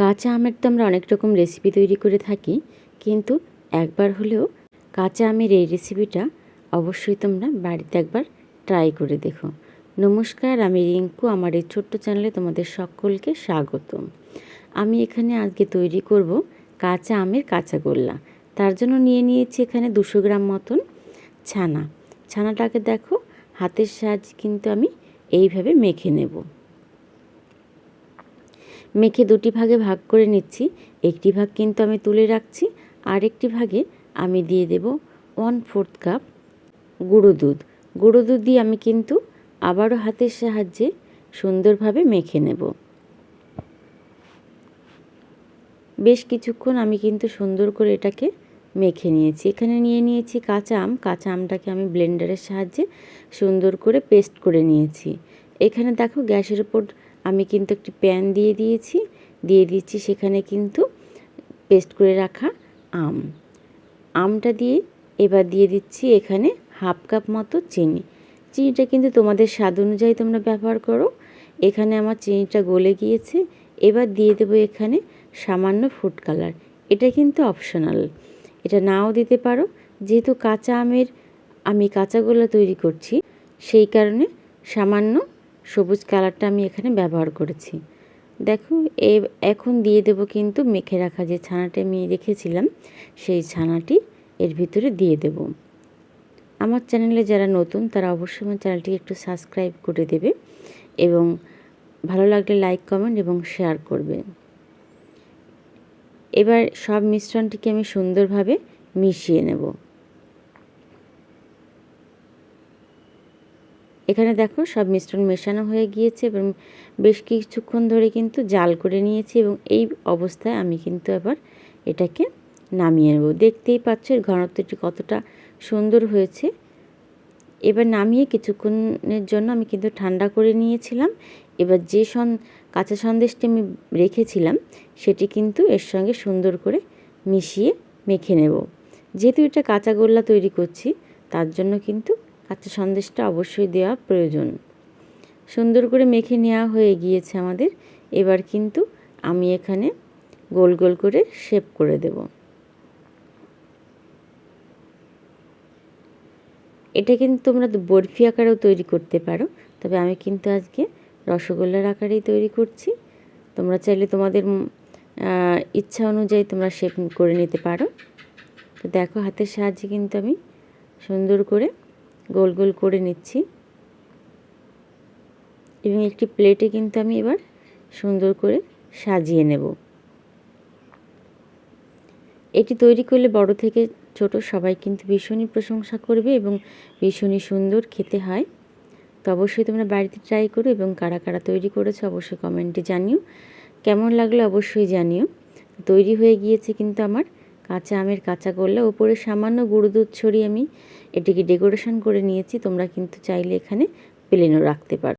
কাঁচা আমের তো আমরা অনেক রকম রেসিপি তৈরি করে থাকি, কিন্তু একবার হলেও কাঁচা আমের এই রেসিপিটা অবশ্যই তোমরা বাড়িতে একবার ট্রাই করে দেখো। নমস্কার, আমি রিঙ্কু, আমার এই ছোট্ট চ্যানেলে তোমাদের সকলকে স্বাগত আমি এখানে আজকে তৈরি করব কাঁচা আমের কাঁচা গোল্লা। তার জন্য নিয়ে নিয়েছি এখানে দুশো গ্রাম মতন ছানা। ছানাটাকে দেখো, হাতের সাহায্যে কিন্তু আমি এইভাবে মেখে নেব। মেখে দুটি ভাগে ভাগ করে নিচ্ছি। একটি ভাগ কিন্তু আমি তুলে রাখছি আর একটি ভাগে আমি দিয়ে দেব ওয়ান ফোর্থ কাপ গুঁড়ো দুধ। গুঁড়ো দুধ দিয়ে আমি কিন্তু আবারও হাতের সাহায্যে সুন্দরভাবে মেখে নেব। বেশ কিছুক্ষণ আমি কিন্তু সুন্দর করে এটাকে মেখে নিয়েছি। এখানে নিয়ে নিয়েছি কাঁচা আম। কাঁচা আমটাকে আমি ব্লেন্ডারের সাহায্যে সুন্দর করে পেস্ট করে নিয়েছি। এখানে দেখো গ্যাসের ওপর আমি কিন্তু একটি প্যান দিয়ে দিয়েছি। দিয়ে দিচ্ছি সেখানে কিন্তু পেস্ট করে রাখা আম। আমটা দিয়ে এবার দিয়ে দিচ্ছি এখানে হাফ কাপ মতো চিনি। চিনিটা কিন্তু তোমাদের স্বাদ অনুযায়ী তোমরা ব্যবহার করো। এখানে আমার চিনিটা গলে গিয়েছে। এবার দিয়ে দেবো এখানে সামান্য ফুড কালার। এটা কিন্তু অপশনাল। এটা নাও দিতে পারো। যেহেতু কাঁচা আমের, আমি কাঁচাগোলা তৈরি করছি, সেই কারণে সামান্য সবুজ কালারটা আমি এখানে ব্যবহার করেছি। দেখো, এ, এখন দিয়ে দেব কিন্তু মেখে রাখা যে ছানাটা আমি রেখেছিলাম, সেই ছানাটি এর ভিতরে দিয়ে দেব। আমার চ্যানেলে যারা নতুন, তারা অবশ্যই আমার চ্যানেলটি একটু সাবস্ক্রাইব করে দেবে এবং ভালো লাগলে লাইক, কমেন্ট এবং শেয়ার করবে। এবার সব মিশ্রণটিকে আমি সুন্দরভাবে মিশিয়ে নেব। এখানে দেখো সব মিশ্রণ মেশানো হয়ে গিয়েছে এবং বেশ কিছুক্ষণ ধরে কিন্তু জাল করে নিয়েছি এবং এই অবস্থায় আমি কিন্তু এবার এটাকে নামিয়ে নেব। দেখতেই পাচ্ছ এর ঘনত্বটি কতটা সুন্দর হয়েছে। এবার নামিয়ে কিছুক্ষণের জন্য আমি কিন্তু ঠান্ডা করে নিয়েছিলাম। এবার যে সন, কাঁচা সন্দেশটি আমি রেখেছিলাম সেটি কিন্তু এর সঙ্গে সুন্দর করে মিশিয়ে মেখে নেব। যেহেতু এটা কাঁচা গোল্লা তৈরি করছি, তার জন্য কিন্তু কাঁচা সন্দেশটা অবশ্যই দেওয়া প্রয়োজন। সুন্দর করে মেখে নেওয়া হয়ে গিয়েছে আমাদের। এবার কিন্তু আমি এখানে গোল গোল করে শেপ করে দেব। এটা কিন্তু তোমরা বরফি আকারেও তৈরি করতে পারো, তবে আমি কিন্তু আজকে রসগোল্লার আকারেই তৈরি করছি। তোমরা চাইলে তোমাদের ইচ্ছা অনুযায়ী তোমরা শেপ করে নিতে পারো। তো দেখো হাতের সাহায্যে কিন্তু আমি সুন্দর করে গোল গোল করে নিচ্ছি। এবং একটি প্লেটে কিন্তু আমি এবার সুন্দর করে সাজিয়ে নেব। এটি তৈরি করলে বড় থেকে ছোট সবাই কিন্তু ভীষণই প্রশংসা করবে এবং ভীষণই সুন্দর খেতে হয়। তো অবশ্যই তোমরা বাড়িতে ট্রাই করো এবং কারা কারা তৈরি করেছ অবশ্যই কমেন্টে জানিও। কেমন লাগল অবশ্যই জানিও। তৈরি হয়ে গিয়েছে কিন্তু আমার কাঁচা আমের কাঁচা গোল্লা, উপরে সামান্য গুঁড়ো দুধ ছড়িয়ে আমি এটিকে ডেকোরেশন করে নিয়েছি। তোমরা কিন্তু চাইলে এখানে প্লেনও রাখতে পারো।